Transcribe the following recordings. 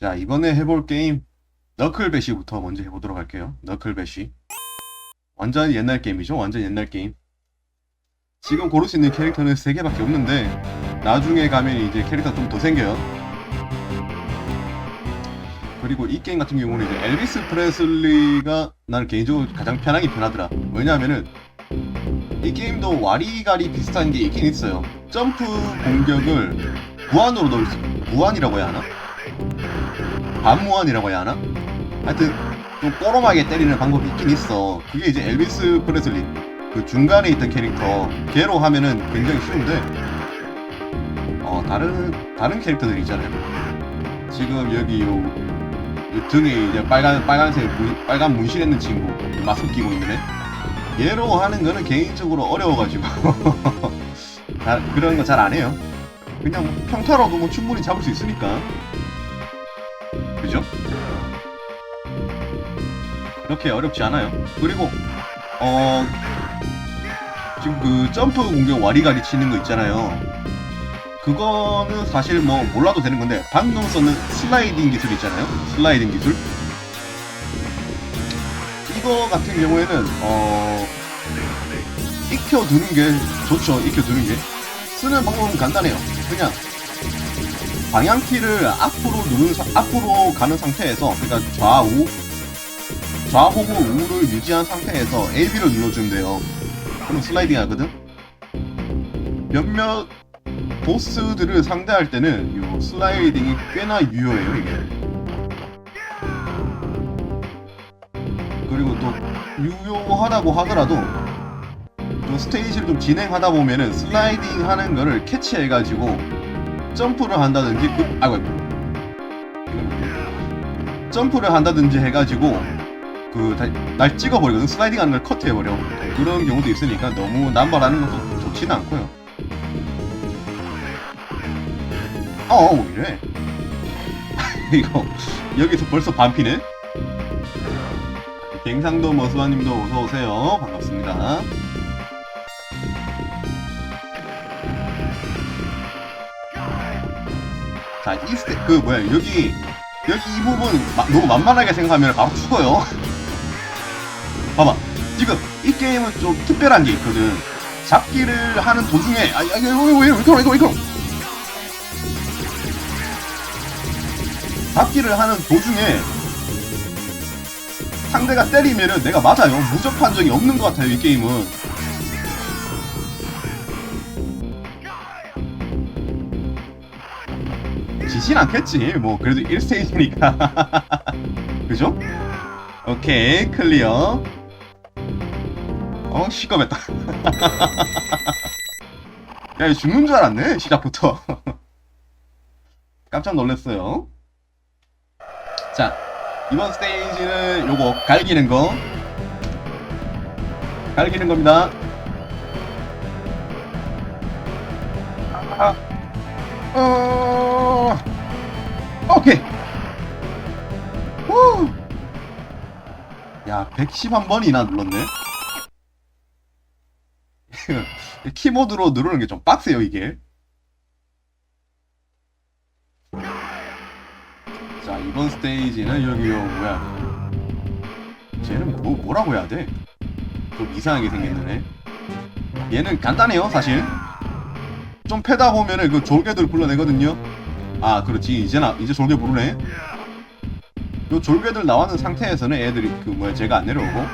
자, 이번에 해볼 게임 너클배시부터 먼저 해보도록 할게요. 너클배시. 완전 옛날 게임이죠. 완전 옛날 게임. 지금 고를 수 있는 캐릭터는 3개밖에 없는데 나중에 가면 이제 캐릭터 좀 더 생겨요. 그리고 이 게임 같은 경우는 이제 엘비스 프레슬리가 나는 개인적으로 가장 편하게 편하더라. 왜냐하면은 이 게임도 와리가리 비슷한 게 있긴 있어요. 점프 공격을 무한으로 넣을 수, 무한이라고 해야 하나? 반무한이라고 해야 하나? 하여튼 좀 꼬롬하게 때리는 방법이 있긴 있어. 그게 이제 엘비스 프레슬리 그 중간에 있던 캐릭터 걔로 하면은 굉장히 쉬운데 어 다른 다른 캐릭터들 있잖아요. 지금 여기 요, 요 등에 이제 빨간 빨간색 문- 빨간 문신 있는 친구 마스크 끼고 있는 애 얘로 하는 거는 개인적으로 어려워가지고 잘- 그런 거 잘 안 해요. 그냥 평타로도 뭐 충분히 잡을 수 있으니까 그렇게 어렵지 않아요. 그리고 어 지금 그 점프 공격 와리가리 치는 거 있잖아요. 그거는 사실 뭐 몰라도 되는 건데 방금 썼는 슬라이딩 기술 있잖아요. 슬라이딩 기술. 이거 같은 경우에는 어 익혀두는 게 좋죠. 익혀두는 게 쓰는 방법은 간단해요. 그냥 방향키를 앞으로 누른 사- 앞으로 가는 상태에서 그러니까 좌우 좌호구 우를 유지한 상태에서 AB를 눌러주면 돼요. 그럼 슬라이딩 하거든. 몇몇 보스들을 상대할 때는 이 슬라이딩이 꽤나 유효해요 이게. 그리고 또 유효하다고 하더라도 또 스테이지를 좀 진행하다 보면은 슬라이딩 하는 거를 캐치해가지고 점프를 한다든지 그 아이고 점프를 한다든지 해가지고 그 날 찍어버리거든. 슬라이딩 하는 걸 커트해버려. 그런 경우도 있으니까 너무 남발하는 것도 좋지는 않고요. 어우 이래? 이거 여기서 벌써 반피네? 갱상도 머스와님도 어서오세요. 반갑습니다. 자, 이 스테, 그, 뭐야, 여기, 여기 이 부분 마- 너무 만만하게 생각하면 바로 죽어요. 봐봐. 지금 이 게임은 좀 특별한 게 있거든. 잡기를 하는 도중에, 아, 야, 이거, 이거, 이거, 이거, 이거, 이거. 잡기를 하는 도중에 상대가 때리면은 내가 맞아요. 무적 판정이 없는 것 같아요, 이 게임은. 지진 않겠지. 뭐 그래도 1스테이지니까. 그죠? 오케이 클리어. 어 시겁했다. 야, 죽는 줄 알았네 시작부터. 깜짝 놀랐어요. 자 이번 스테이지는 요거 갈기는 거. 갈기는 겁니다. 아, 어... 오케이. 후. 야, 111번이나 눌렀네. 키보드로 누르는 게 좀 빡세요, 이게. 자, 이번 스테이지는 여기 요 뭐야? 쟤는 뭐 뭐라고 해야 돼? 좀 이상하게 생겼네. 얘는 간단해요, 사실. 좀 패다 보면은 그 졸개들 불러내거든요. 아, 그렇지. 이제 나 이제 졸개 부르네. 요 졸개들 나오는 상태에서는 애들이 그 뭐야 제가 안 내려오고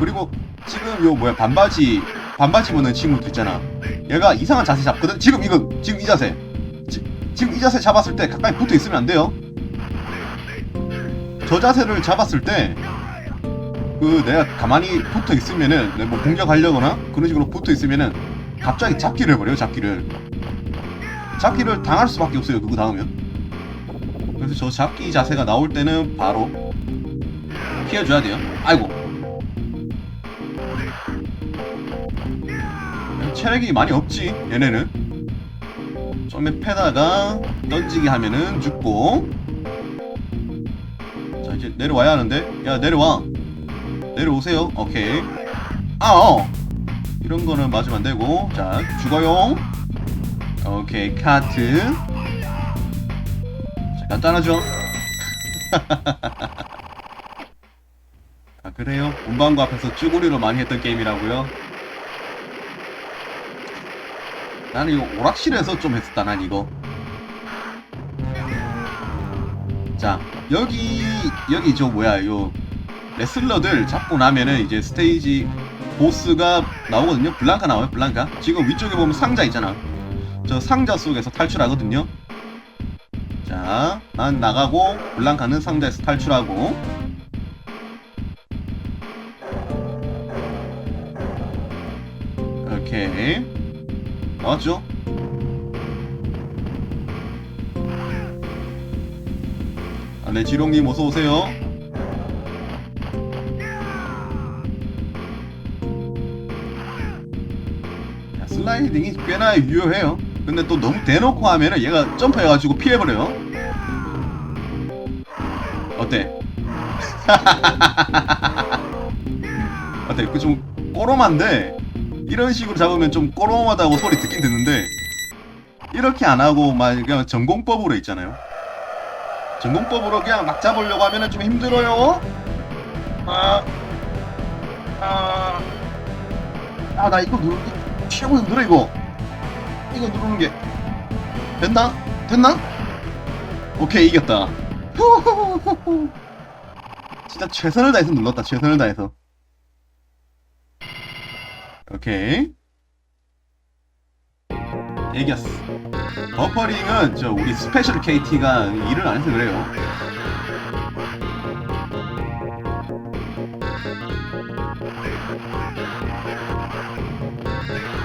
그리고 지금 요 뭐야 반바지 반바지 보는 친구도 있잖아. 얘가 이상한 자세 잡거든. 지금 이거 지금 이 자세. 지, 지금 이 자세 잡았을 때 가까이 붙어 있으면 안 돼요. 저 자세를 잡았을 때 그 내가 가만히 붙어 있으면은 뭐 공격하려거나 그런 식으로 붙어 있으면은 갑자기 잡기를 해버려요 잡기를 잡기를 당할 수밖에 없어요 그거 닿으면 그래서 저 잡기 자세가 나올 때는 바로 피해줘야 돼요 아이고 체력이 많이 없지 얘네는. 좀에 패다가 던지기 하면은 죽고. 자 이제 내려와야 하는데. 야 내려와. 내려오세요. 오케이. 아어. 이런 거는 맞으면 안 되고. 자 죽어요. 오케이 카트. 자 간단하죠? 아 그래요? 문방구 앞에서 쭈구리로 많이 했던 게임이라고요? 나는 이거 오락실에서 좀 했었다 난 이거. 자 여기 여기 저 뭐야 요 레슬러들 잡고 나면은 이제 스테이지 보스가 나오거든요. 블랑카 나와요 블랑카. 지금 위쪽에 보면 상자 있잖아. 저 상자 속에서 탈출하거든요. 자, 난 나가고 블랑카는 상자에서 탈출하고 나왔죠? 아, 네, 지롱님 어서 오세요. 야, 슬라이딩이 꽤나 유효해요. 근데 또 너무 대놓고 하면은 얘가 점프해가지고 피해버려요. 어때? 어때? 그 좀 꼬롬한데 이런 식으로 잡으면 좀 꼬롬하다고 소리 듣긴 듣는데 이렇게 안 하고 막 그냥 전공법으로 있잖아요. 전공법으로 그냥 막 잡으려고 하면은 좀 힘들어요. 아, 아, 아, 나 이거 누르기 최고 힘들어 이거. 이거 누르는 게 됐나? 됐나? 오케이 이겼다. 진짜 최선을 다해서 눌렀다. 최선을 다해서. 오케이. 이겼어. 버퍼링은 저 우리 스페셜 KT가 일을 안 해서 그래요.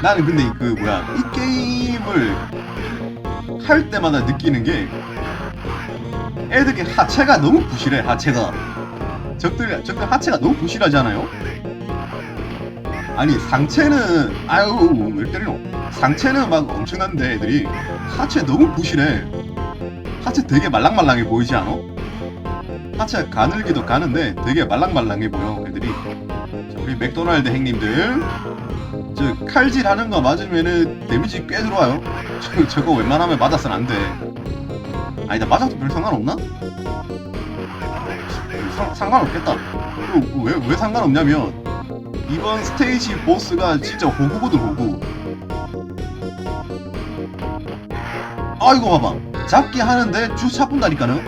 나는 근데 그 뭐야 이 게임을 할 때마다 느끼는 게 애들이 하체가 너무 부실해 하체가 적들 적들 하체가 너무 부실하잖아요. 아니 상체는 아유 왜 때리노? 상체는 막 엄청난데 애들이 하체 너무 부실해. 하체 되게 말랑말랑해 보이지 않아? 하체 가늘기도 가는데 되게 말랑말랑해 보여 애들이. 자, 우리 맥도날드 행님들 저 칼질하는 거 맞으면은 데미지 꽤 들어와요. 저, 저거 웬만하면 맞았으면 안 돼. 아니다 맞아도 별 상관없나? 상, 상관없겠다. 그리고 왜, 왜 상관없냐면 이번 스테이지 보스가 진짜 호구거든 호구. 아 이거 봐봐. 잡기 하는데 주 차분다니까는.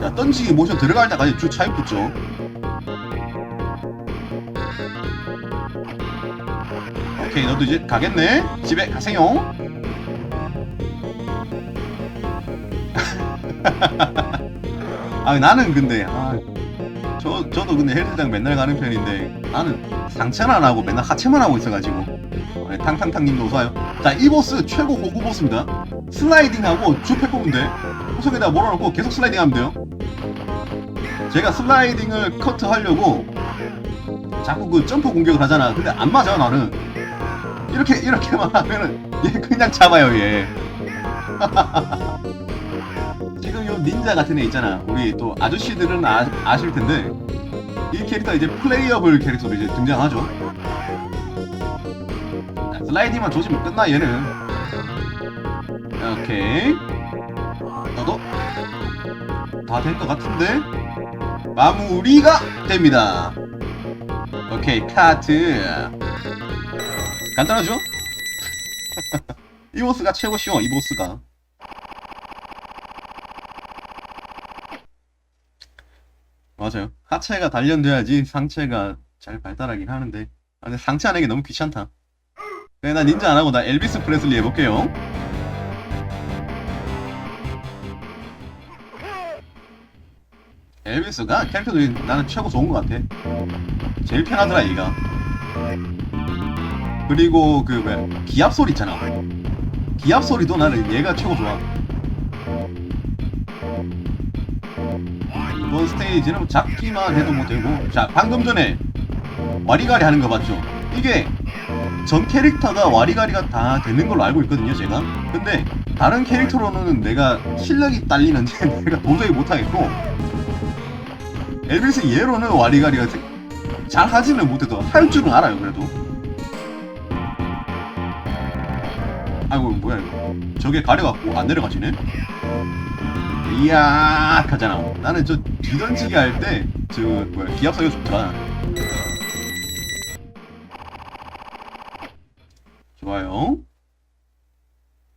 자 던지기 모션 들어갈 때까지 주 차이 붙죠. 오케이 너도 이제 가겠네. 집에 가세요 아 나는 근데 아, 저 저도 근데 헬스장 맨날 가는 편인데 나는 상체는 안 하고 맨날 하체만 하고 있어가지고. 네, 탕탕탕님도 어서와요. 자이 보스 최고 고구 보스입니다. 슬라이딩하고 주패 돼 구석에다 몰아놓고 계속 슬라이딩 하면 돼요. 제가 슬라이딩을 커트하려고 자꾸 그 점프 공격을 하잖아. 근데 안 맞아 나는. 이렇게 이렇게만 하면은 얘 그냥 잡아요 얘 닌자 같은 애 있잖아. 우리 또 아저씨들은 아, 아실 텐데 이 캐릭터 이제 플레이어블 캐릭터로 이제 등장하죠. 자, 슬라이딩만 조지면 끝나 얘는. 오케이. 너도? 다된것 같은데? 마무리가 됩니다. 오케이 카트. 간단하죠? 이 보스가 최고 쉬워 이 보스가 맞아요. 하체가 단련돼야지 상체가 잘 발달하긴 하는데. 아, 근데 상체 하는 게 너무 귀찮다. 그래 나 닌자 안 하고 나 엘비스 프레슬리 해볼게요. 엘비스가 캐릭터들이 나는 최고 좋은 것 같아. 제일 편하더라 얘가. 그리고 그왜 기압 소리 있잖아. 기압 소리도 나는 얘가 최고 좋아 이번 스테이지는 뭐 잡기만 해도 뭐 되고. 자 방금 전에 와리가리 하는 거 봤죠? 이게 전 캐릭터가 와리가리가 다 되는 걸로 알고 있거든요 제가. 근데 다른 캐릭터로는 내가 실력이 딸리는지 내가 도저히 못하겠고 엘비스 얘로는 와리가리가 잘 하지는 못해도 할 줄은 알아요 그래도. 아이고 뭐야 이거. 저게 가려갖고 안 내려가지네 이야 하잖아 나는 저 뒤던지기 할 때 저 뭐야 기압사가 좋더라 좋아요.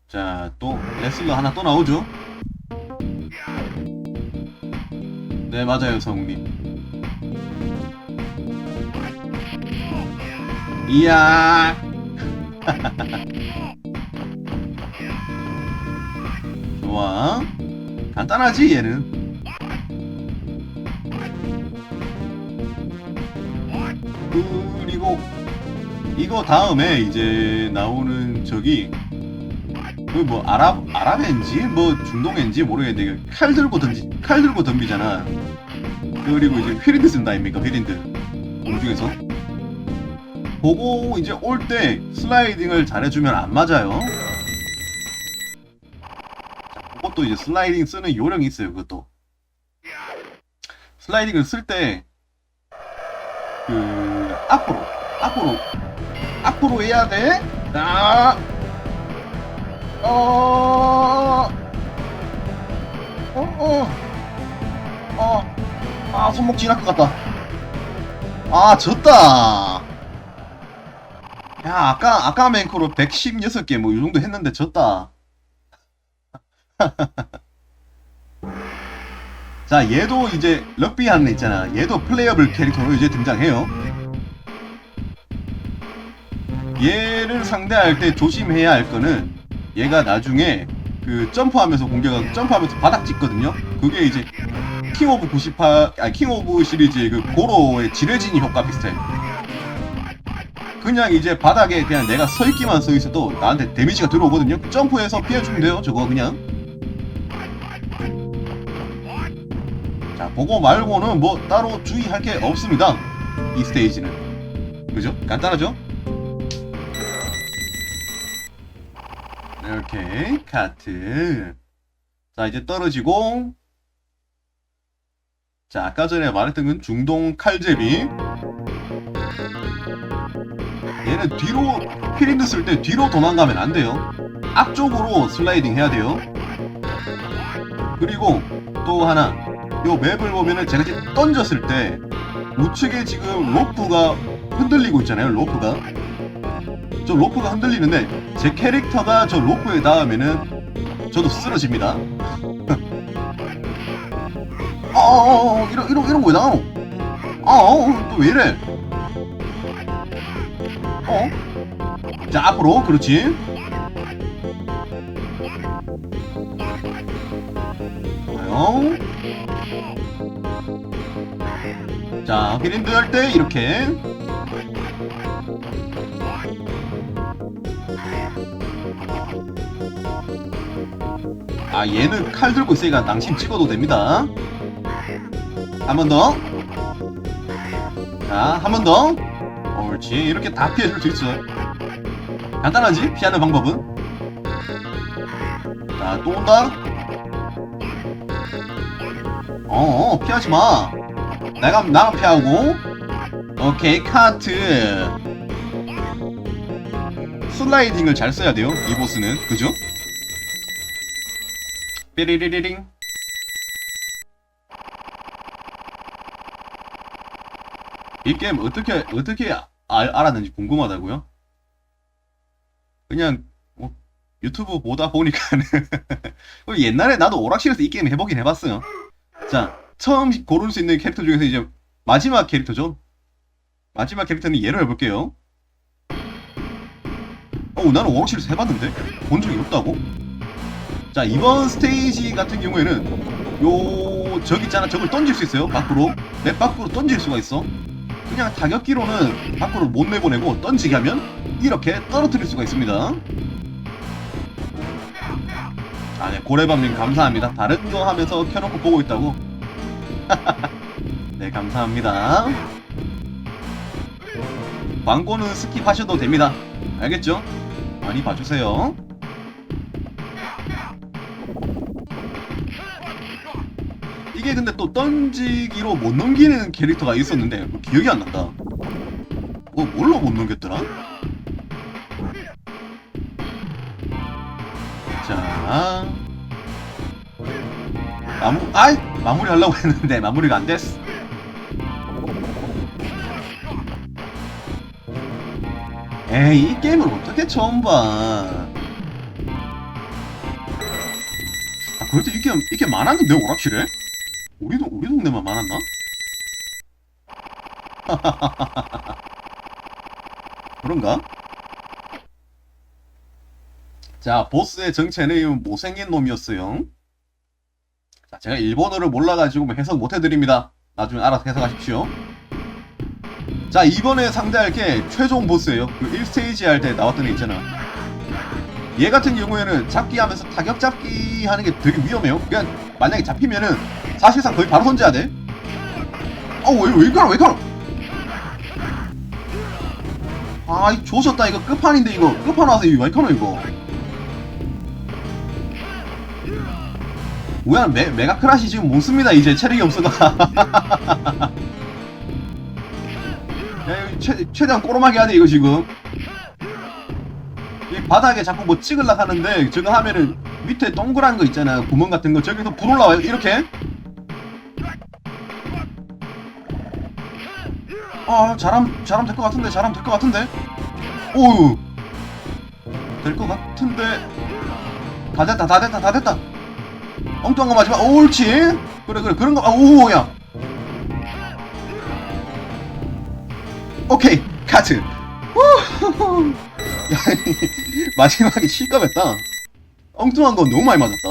자또 레슬러 하나 또 나오죠? 네 맞아요 성우님. 이야! 좋아 간단하지 얘는. 그리고 이거 다음에 이제 나오는 저기 그뭐 아랍 아랍엔지 뭐 중동엔지 모르겠는데 칼 들고 던지 칼 들고 덤비잖아. 그리고 이제 휘린드 쓴다 아닙니까 휘린드? 공중에서? 보고 이제 올 때 슬라이딩을 잘해주면 안 맞아요 그것도 이제 슬라이딩 쓰는 요령이 있어요 그것도 슬라이딩을 쓸 때 그 앞으로 앞으로 앞으로 해야 돼. 자, 어, 어, 어, 어, 아 손목 지날 것 같다. 아 졌다. 야 아까 아까 맹크로 116개 뭐 이 정도 했는데 졌다. 자 얘도 이제 럭비 하는 애 있잖아. 얘도 플레이어블 캐릭터로 이제 등장해요. 얘를 상대할 때 조심해야 할 거는 얘가 나중에 그 점프하면서 공격하고 점프하면서 바닥 찍거든요. 그게 이제 킹 오브 98 아니 킹 오브 시리즈의 그 고로의 지뢰진이 효과 비슷해. 그냥 이제 바닥에 그냥 내가 서 있기만 서 있어도 나한테 데미지가 들어오거든요. 점프해서 피해주면 돼요 저거 그냥 자, 그거 말고는 뭐 따로 주의할 게 없습니다. 이 스테이지는. 그죠? 간단하죠? 이렇게 카트. 자, 이제 떨어지고. 자, 아까 전에 말했던 건 중동 칼제비. 얘는 뒤로 피린드 쓸 때 뒤로 도망가면 안 돼요. 앞쪽으로 슬라이딩 해야 돼요. 그리고 또 하나 요 맵을 보면은 제가 지금 던졌을 때 우측에 지금 로프가 흔들리고 있잖아요 로프가. 저 로프가 흔들리는데 제 캐릭터가 저 로프에 닿으면은 저도 쓰러집니다. 어어어 이런 이런 이런 거왜 나오 어어왜 이래? 어 자 앞으로 그렇지? 좋아요 자, 비린드 할 때 이렇게. 아 얘는 칼 들고 있으니까 낭심 찍어도 됩니다. 한 번 더. 자, 한 번 더. 옳지. 이렇게 다 피해줄 수 있어 간단하지? 피하는 방법은? 자, 또 온다. 어, 피하지 마. 내가 나가 피하고. 오케이 카트. 슬라이딩을 잘 써야 돼요. 이 보스는 그죠? 삐리리리링. 이 게임 어떻게 어떻게 아- 알았는지 궁금하다고요? 그냥 뭐 유튜브 보다 보니까는 옛날에 나도 오락실에서 이 게임 해보긴 해봤어요. 자, 처음 고를 수 있는 캐릭터 중에서 이제 마지막 캐릭터죠. 마지막 캐릭터는 얘로 해볼게요. 어, 나는 오락실에서 해봤는데? 본 적이 없다고? 자, 이번 스테이지 같은 경우에는 요, 저기 있잖아. 저걸 던질 수 있어요. 밖으로. 내 밖으로 던질 수가 있어. 그냥 타격기로는 밖으로 못 내보내고 던지게 하면 이렇게 떨어뜨릴 수가 있습니다. 아, 네, 고래밤님 감사합니다. 다른 거 하면서 켜놓고 보고 있다고. 네, 감사합니다. 광고는 스킵하셔도 됩니다. 알겠죠? 많이 봐주세요. 이게 근데 또 던지기로 못 넘기는 캐릭터가 있었는데 뭐 기억이 안 난다. 뭐 뭘로 못 넘겼더라? 자 마무 아이 마무리 하려고 했는데 마무리가 안 됐어. 에이 이 게임을 어떻게 처음 봐? 아 그래도 이게 이게 많았는데 오락실에? 우리 동 우리 동네만 많았나? 그런가? 자 보스의 정체는 못생긴 놈이었어요. 자 제가 일본어를 몰라가지고 뭐 해석 못해드립니다. 나중에 알아서 해석하십시오. 자 이번에 상대할 게 최종 보스예요. 그 1스테이지 할 때 나왔던 애 있잖아. 얘 같은 경우에는 잡기 하면서 타격 잡기 하는 게 되게 위험해요. 그냥 만약에 잡히면은 사실상 거의 바로 던져야 돼. 어우 왜, 왜 가나 왜 가나 아이 조졌다. 이거 끝판인데 이거 끝판 와서 이거 왜 가나 이거 뭐야 메, 메가 크라시 지금 못 씁니다 이제 체력이 없어가 야, 최, 최대한 꼬로마게 하네 이거 지금. 이 바닥에 자꾸 뭐 찍으려 하는데 저거 하면은 밑에 동그란 거 있잖아 구멍 같은 거. 저기서 불 올라와요 이렇게? 아 잘함 잘함 될 것 같은데 잘함 될 것 같은데? 오우. 될 것 같은데. 다 됐다 다 됐다 다 됐다 엉뚱한 거 마지막 옳지. 그래 그래. 그런 거 아, 오야. 오케이 카트. 후! 야 마지막에 실감했다. 엉뚱한 건 너무 많이 맞았다.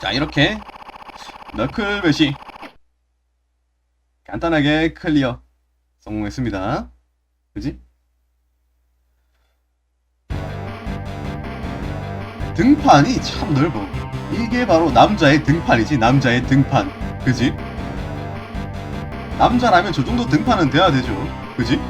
자 이렇게. 너클벳이 간단하게 클리어 성공했습니다. 그지? 등판이 참 넓어 이게 바로 남자의 등판이지 남자의 등판 그지? 남자라면 저 정도 등판은 돼야 되죠. 그지?